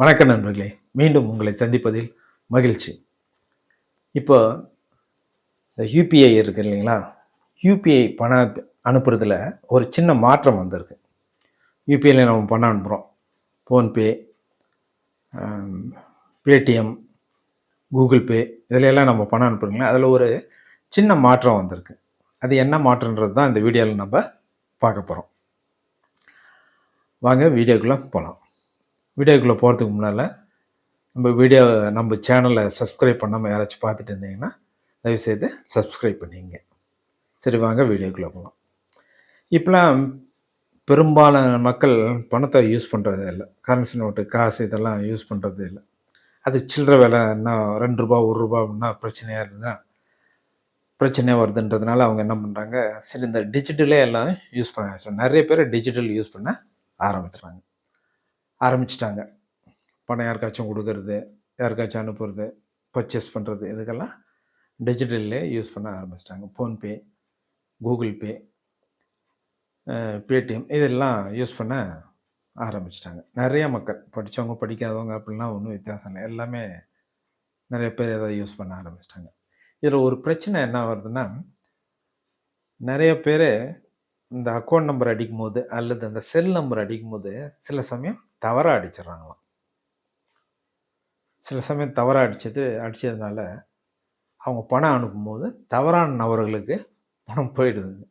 வணக்கம் நண்பர்களே. மீண்டும் உங்களை சந்திப்பதில் மகிழ்ச்சி. இப்போ இந்த யூபிஐ இருக்கு இல்லைங்களா? யூபிஐ பணம் அனுப்புறதுல ஒரு சின்ன மாற்றம் வந்திருக்கு. யூபிஐயில் நம்ம பணம் அனுப்புகிறோம் ஃபோன்பே பேடிஎம் கூகுள் பே இதில் எல்லாம் நம்ம பணம் அனுப்புறீங்களா? அதில் ஒரு சின்ன மாற்றம் வந்திருக்கு. அது என்ன மாற்றன்றது தான் இந்த வீடியோவில் நம்ம பார்க்க போகிறோம் வாங்க வீடியோக்குள்ளே போகலாம் வீடியோக்குள்ளே போகிறதுக்கு முன்னால் நம்ம வீடியோ நம்ம சேனலை சப்ஸ்கிரைப் பண்ணாமல் யாராச்சும் பார்த்துட்டு இருந்தீங்கன்னா தயவுசெய்து சப்ஸ்கிரைப் பண்ணிங்க. சரி வாங்க வீடியோக்குள்ளே போகலாம் இப்போலாம் பெரும்பாலான மக்கள் பணத்தை யூஸ் பண்ணுறது இல்லை. கரன்சி நோட்டு காசு இதெல்லாம் யூஸ் பண்ணுறது இல்லை. அது சில்லற விலை என்ன ரெண்டு ரூபா ஒரு ரூபா அப்படின்னா பிரச்சனையாக இருந்ததுன்னா பிரச்சனையாக வருதுன்றதுனால அவங்க என்ன பண்ணுறாங்க சரி இந்த டிஜிட்டலே எல்லாம் யூஸ் பண்ண நிறைய பேர் டிஜிட்டல் யூஸ் பண்ண ஆரம்பிச்சுறாங்க ஆரம்பிச்சிட்டாங்க. பணம் யாருக்காச்சும் கொடுக்கறது யாருக்காச்சும் அனுப்புறது பர்ச்சேஸ் பண்ணுறது இதுக்கெல்லாம் டிஜிட்டல்லே யூஸ் பண்ண ஆரம்பிச்சிட்டாங்க. ஃபோன்பே கூகுள் பே பேடிஎம் இதெல்லாம் யூஸ் பண்ண ஆரம்பிச்சிட்டாங்க. நிறைய மக்கள் படித்தவங்க படிக்காதவங்க அப்படிலாம் ஒன்றும் வித்தியாசம் இல்லை. எல்லாமே நிறைய பேர் எதாவது யூஸ் பண்ண ஆரம்பிச்சிட்டாங்க. இதில் ஒரு பிரச்சனை என்ன வருதுன்னா நிறைய பேர் இந்த அக்கௌண்ட் நம்பர் அடிக்கும்போது அல்லது அந்த செல் நம்பர் அடிக்கும்போது சில சமயம் தவறாக அடிச்சிடறாங்களாம். சில சமயம் தவறாக அடித்தது அடித்ததுனால அவங்க பணம் அனுப்பும்போது தவறான நபர்களுக்கு பணம் போயிடுதுங்க.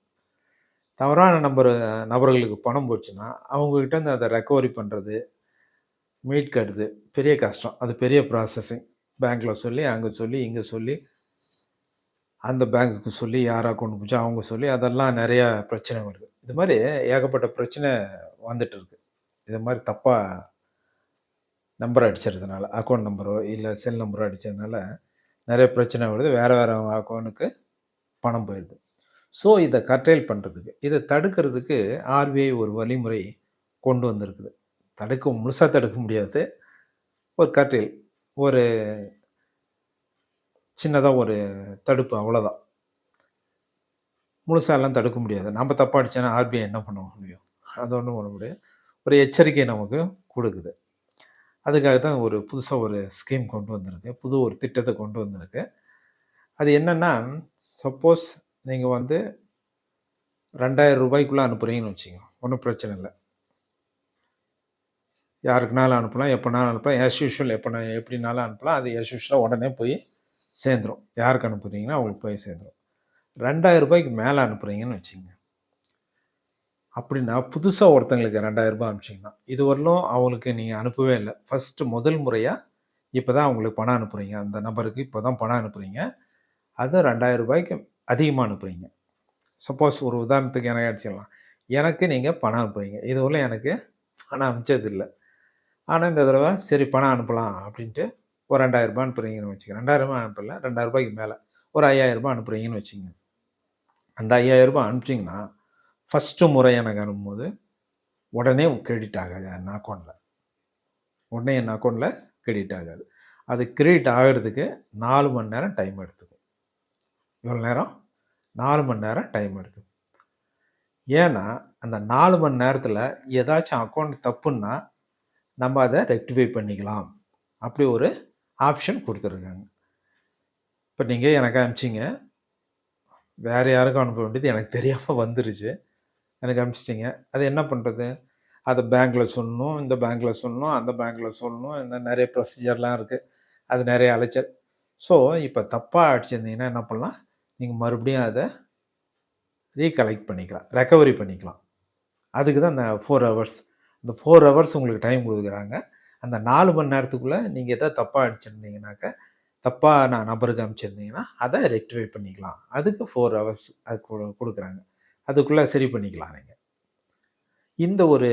தவறான நம்பர் நபர்களுக்கு பணம் போச்சுன்னா அவங்கக்கிட்ட வந்து அதை ரெக்கவரி பண்ணுறது மீட்கிறது பெரிய கஷ்டம். அது பெரிய ப்ராசஸிங் பேங்க்கில் சொல்லி அங்கே சொல்லி இங்கே சொல்லி அந்த பேங்க்குக்கு சொல்லி யார் அக்கௌண்ட் போச்சு அவங்க சொல்லி அதெல்லாம் நிறையா பிரச்சனை வருது இது மாதிரி ஏகப்பட்ட பிரச்சனை வந்துட்டு இருக்கு. இது மாதிரி தப்பாக நம்பர் அடிச்சிருந்தனால அக்கௌண்ட் நம்பரோ இல்லை செல் நம்பரோ அடித்ததுனால நிறைய பிரச்சனை வருது. வேறு வேறு அக்கௌண்ட்டுக்கு பணம் போயிடுது ஸோ இதை கட்டைல் பண்ணுறதுக்கு இதை தடுக்கிறதுக்கு ஆர்பிஐ ஒரு வழிமுறை கொண்டு வந்திருக்குது. தடுக்க முழுசாக தடுக்க முடியாது. ஒரு கட்டைல் ஒரு சின்னதாக ஒரு தடுப்பு அவ்வளோதான் முழுசாலாம் தடுக்க முடியாது. நம்ம தப்பாக அடித்தோன்னா ஆர்பிஐ என்ன பண்ண முடியும்? அது ஒன்றும் பண்ண முடியாது. ஒரு எச்சரிக்கை நமக்கு கொடுக்குது. அதுக்காக தான் ஒரு புதுசாக ஒரு ஸ்கீம் கொண்டு வந்திருக்கு. புது ஒரு திட்டத்தை கொண்டு வந்திருக்கு. அது என்னென்னா சப்போஸ் நீங்கள் வந்து ரெண்டாயிரம் ரூபாய்க்குள்ளே அனுப்புகிறீங்கன்னு வச்சுங்க ஒன்றும் பிரச்சனை இல்லை. யாருக்குனாலும் அனுப்பலாம் எப்போனாலும் அனுப்பலாம். எஸ் யூஷுவல் எப்போ எப்படினாலும் அனுப்பலாம். அது எஸ் யூஷுவலாக உடனே போய் சேர்ந்துடும் யாருக்கு அனுப்புகிறீங்கன்னா அவங்களுக்கு போய் சேர்ந்துடும் ரெண்டாயிரம் ரூபாய்க்கு மேலே அனுப்புகிறீங்கன்னு வச்சுங்க அப்படின்னா புதுசாக ஒருத்தங்களுக்கு ரெண்டாயிரம் ரூபாய் அனுப்பிச்சிங்கன்னா இது வரலும் அவங்களுக்கு நீங்கள் அனுப்பவே இல்லை. ஃபஸ்ட்டு முதல் முறையாக இப்போ தான் அவங்களுக்கு பணம் அனுப்புகிறீங்க அந்த நபருக்கு இப்போ தான் பணம் அனுப்புகிறீங்க அது ரெண்டாயிரம் ரூபாய்க்கு அதிகமாக அனுப்புகிறீங்க சப்போஸ் ஒரு உதாரணத்துக்கு எனக்கு அடிச்சிடலாம் எனக்கு நீங்கள் பணம் அனுப்புகிறீங்க இதுவரையும் எனக்கு பணம் அனுப்பிச்சதில்லை. ஆனால் இந்த தடவை சரி பணம் அனுப்பலாம் அப்படின்ட்டு ஒரு ரெண்டாயிரம் ரூபாய் அனுப்புகிறீங்கன்னு வச்சுக்கோங்க ரெண்டாயிரம் அனுப்பல ரெண்டாயிரம் ரூபாய்க்கு மேலே. ஒரு ஐயாயிரரூபா அனுப்புகிறீங்கன்னு வச்சுங்க. அந்த ஐயாயிரரூபா அனுப்பிச்சிங்கன்னா ஃபஸ்ட்டு முறை எனக்கு அனுப்பும்போது உடனே கிரெடிட் ஆகாது. என் அக்கௌண்ட்டில் உடனே என் அக்கௌண்ட்டில் கிரெடிட் ஆகாது. அது கிரெடிட் ஆகிறதுக்கு நாலு மணி நேரம் டைம் எடுத்துக்கும். இவ்வளோ நேரம்? நாலு மணி நேரம் டைம் எடுத்துக்கும். ஏன்னா அந்த நாலு மணி நேரத்தில் ஏதாச்சும் அக்கௌண்ட் தப்புன்னா நம்ம அதை ரெக்டிஃபை பண்ணிக்கலாம். அப்படி ஒரு ஆப்ஷன் கொடுத்துருக்காங்க. இப்போ நீங்கள் எனக்கு அனுப்பிச்சிங்க. வேறு யாருக்கும் அனுப்ப வேண்டியது எனக்கு தெரியாமல் வந்துருச்சு. எனக்கு அனுப்பிச்சிட்டிங்க. அது என்ன பண்ணுறது அதை பேங்க்கில் சொல்லணும் இந்த பேங்க்கில் சொல்லணும் அந்த பேங்க்கில் சொல்லணும் இந்த நிறைய ப்ரொசீஜர்லாம் இருக்குது அது நிறைய அலைச்சல். ஸோ இப்போ தப்பாக அடிச்சிருந்தீங்கன்னா என்ன பண்ணலாம்? நீங்கள் மறுபடியும் அதை ரீகலெக்ட் பண்ணிக்கலாம். ரெக்கவரி பண்ணிக்கலாம். அதுக்கு தான் அந்த ஃபோர் ஹவர்ஸ் இந்த ஃபோர் ஹவர்ஸ் உங்களுக்கு டைம் கொடுக்குறாங்க. அந்த நாலு மணி நேரத்துக்குள்ளே நீங்கள் எதாவது தப்பாக அடிச்சிருந்தீங்கனாக்க தப்பாக நான் நபருக்கு அமைச்சிருந்தீங்கன்னா அதை ரெக்டிஃபை பண்ணிக்கலாம். அதுக்கு ஃபோர் ஹவர்ஸ் அது கொடு கொடுக்குறாங்க. அதுக்குள்ளே சரி பண்ணிக்கலாம் நீங்கள் இந்த ஒரு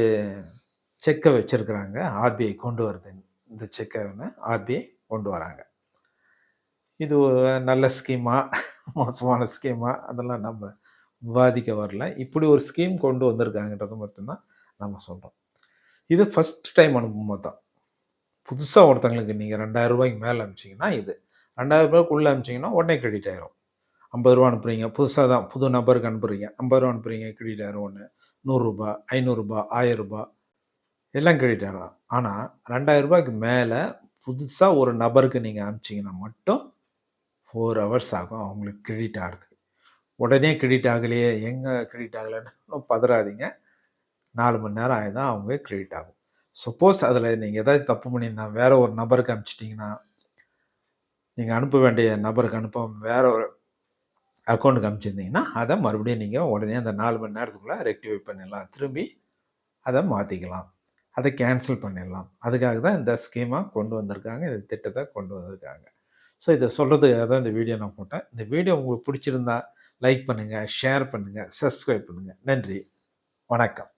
செக்கை வச்சுருக்குறாங்க. ஆர்பிஐ கொண்டு வருது. இந்த செக்கை வந்து ஆர்பிஐ கொண்டு வராங்க. இது நல்ல ஸ்கீமா மோசமான ஸ்கீமா அதெல்லாம் நம்ம விவாதிக்க வரல. இப்படி ஒரு ஸ்கீம் கொண்டு வந்திருக்காங்கன்றது மட்டும்தான் நம்ம சொல்கிறோம் இது ஃபஸ்ட் டைம் அனுப்பும்போது தான் புதுசாக ஒருத்தங்களுக்கு நீங்கள் ரெண்டாயிரம் ரூபாய்க்கு மேலே அனுப்பிச்சிங்கன்னா இது. ரெண்டாயிரம் ரூபாய்க்குள்ளே அனுப்பிச்சிங்கன்னா உடனே கிரெடிட் ஆயிரும். ஐம்பது ரூபா அனுப்புறீங்க புதுசாக தான் புது நபருக்கு அனுப்புறீங்க ஐம்பது ரூபா அனுப்புறீங்க கிரெடிட் ஆயிரும் ஒன்று நூறுரூபா ஐநூறுரூபா ஆயிரரூபா எல்லாம் கிரெடிட் ஆகலாம் ஆனால் ரெண்டாயிரம் ரூபாய்க்கு மேலே புதுசாக ஒரு நபருக்கு நீங்கள் அனுப்பிச்சிங்கன்னா மட்டும் ஃபோர் ஹவர்ஸ் ஆகும் அவங்களுக்கு கிரெடிட் ஆகிறதுக்கு. உடனே கிரெடிட் ஆகலையே எங்கே கிரெடிட் ஆகலைன்னு பதறாதீங்க. நாலு மணி நேரம் ஆகி தான் அவங்க கிரெடிட் ஆகும். சப்போஸ் அதில் நீங்கள் ஏதாவது தப்பு பண்ணியிருந்தா வேறு ஒரு நபருக்கு அனுப்பிச்சிட்டிங்கன்னா நீங்கள் அனுப்ப வேண்டிய நபருக்கு அனுப்ப வேறு ஒரு அக்கௌண்ட்டுக்கு அனுப்பிச்சிருந்தீங்கன்னா அதை மறுபடியும் நீங்கள் உடனே அந்த நாலு மணி நேரத்துக்குள்ளே ரெக்டிஃபை பண்ணிடலாம். திரும்பி அதை மாற்றிக்கலாம் அதை கேன்சல் பண்ணிடலாம். அதுக்காக தான் இந்த ஸ்கீமாக கொண்டு வந்திருக்காங்க. இந்த திட்டத்தை கொண்டு வந்திருக்காங்க. ஸோ இதை சொல்கிறதுக்காக தான் இந்த வீடியோ நான் போட்டேன். இந்த வீடியோ உங்களுக்கு பிடிச்சிருந்தா லைக் பண்ணுங்கள் ஷேர் பண்ணுங்கள் சப்ஸ்கிரைப் பண்ணுங்கள் நன்றி. வணக்கம்.